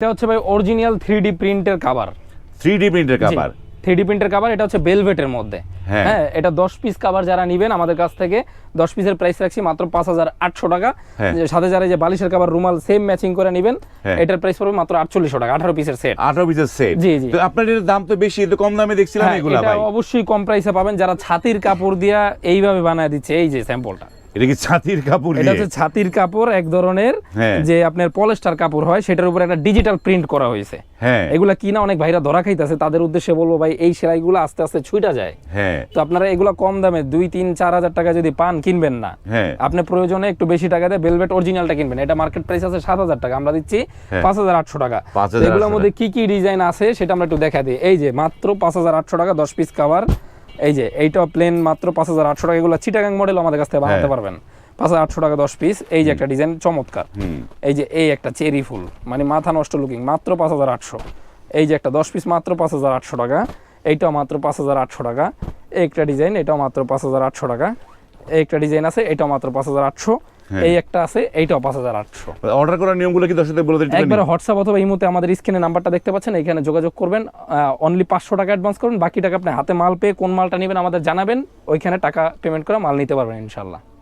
এটা হচ্ছে ভাই অরিজিনাল থ্রি ডি প্রিন্টের কাভার থ্রি ডি প্রিন্টের কাভার থ্রি ডি প্রিন্টের কাভার এটা হচ্ছে বেলভেটের মধ্যে। হ্যাঁ। হ্যাঁ এটা দশ পিস কাভার যারা নিবেন আমাদের কাছ থেকে দশ পিসের প্রাইস রাখছি মাত্র পাঁচ হাজার আটশো টাকা। হ্যাঁ। সাথে যারা যে বালিশের কাভার রুমাল সেম ম্যাচিং করে নিবেন হ্যাঁ। এটার প্রাইস পড়বে মাত্র আটচল্লিশশো টাকা আঠারো পিসের সেট আঠারো পিসের সেট জি, জি। আপনার এর দাম তো বেশি এটা কম দামে দেখছিলাম এগুলা অবশ্যই কম প্রাইসে পাবেন। যারা ছাতির কাপড় দিয়া এইভাবে বানায় দিচ্ছে এই যে স্যাম্পলটা এটা কি ছাতির কাপড় এটা হচ্ছে ছাতির কাপড় এক ধরনের হ্যাঁ। যে আপনার পলেস্টার কাপড় হয় সেটার উপর একটা ডিজিটাল প্রিন্ট করা হয়েছে। হ্যাঁ। এগুলা কিনা অনেক ভাইরা ধরা খাইতেছে তাদের উদ্দেশ্যে বলব ভাই এই সেলাইগুলো আস্তে আস্তে ছুইটা যায়। হ্যাঁ। তো আপনারা এগুলো কম দামে দুই তিন চার হাজার টাকা যদি পান কিনবেন না। হ্যাঁ। আপনি প্রয়োজনে একটু বেশি টাকা দিয়ে বেলভেট অরিজিনালটা কিনবেন। এটা মার্কেট প্রাইস আছে সাত হাজার টাকা আমরা দিচ্ছি হ্যাঁ। পাঁচ হাজার আটশো টাকা। 5,800 এগুলোর মধ্যে কি কি ডিজাইন আছে সেটা আমরা একটু দেখা দিই। এই যে মাত্র পাঁচ হাজার আটশো টাকা দশ পিস কাভার এই যে এইটা প্লেন মাত্র পাঁচ হাজার আটশো টাকা। এগুলো চিটাগাং মডেল আমাদের কাছ থেকে বানাতে হ্যাঁ। পারবেন। পাঁচ হাজার আটশো টাকা দশ পিস এই যে একটা ডিজাইন চমৎকার। এই যে এই একটা চেরি ফুল। মানে মাথা নষ্ট লুকিং মাত্র পাঁচ হাজার আটশো। এই যে একটা দশ পিস মাত্র পাঁচ হাজার আটশো টাকা। এইটাও মাত্র পাঁচ হাজার আটশো টাকা। এই একটা ডিজাইন এটাও মাত্র পাঁচ হাজার আটশো টাকা। একটা ডিজাইন আছে এটাও মাত্র পাঁচ হাজার আটশো। এই একটা আছে এইটাও পাঁচ হাজার আটশো। অর্ডার করার নিয়মগুলো কি দর্শকদের বলে দিতে একবার হোয়াটসঅ্যাপ অথবা এই মুহূর্তে আমাদের স্ক্রিনে নাম্বারটা দেখতে পাচ্ছেন এখানে যোগাযোগ করবেন অনলি পাঁচশো টাকা অ্যাডভান্স করবেন বাকি টাকা আপনি হাতে মাল পেয়ে কোন মালটা নেবেন আমাদের জানাবেন ওইখানে টাকা পেমেন্ট করে মাল নিতে পারবেন ইনশাল্লাহ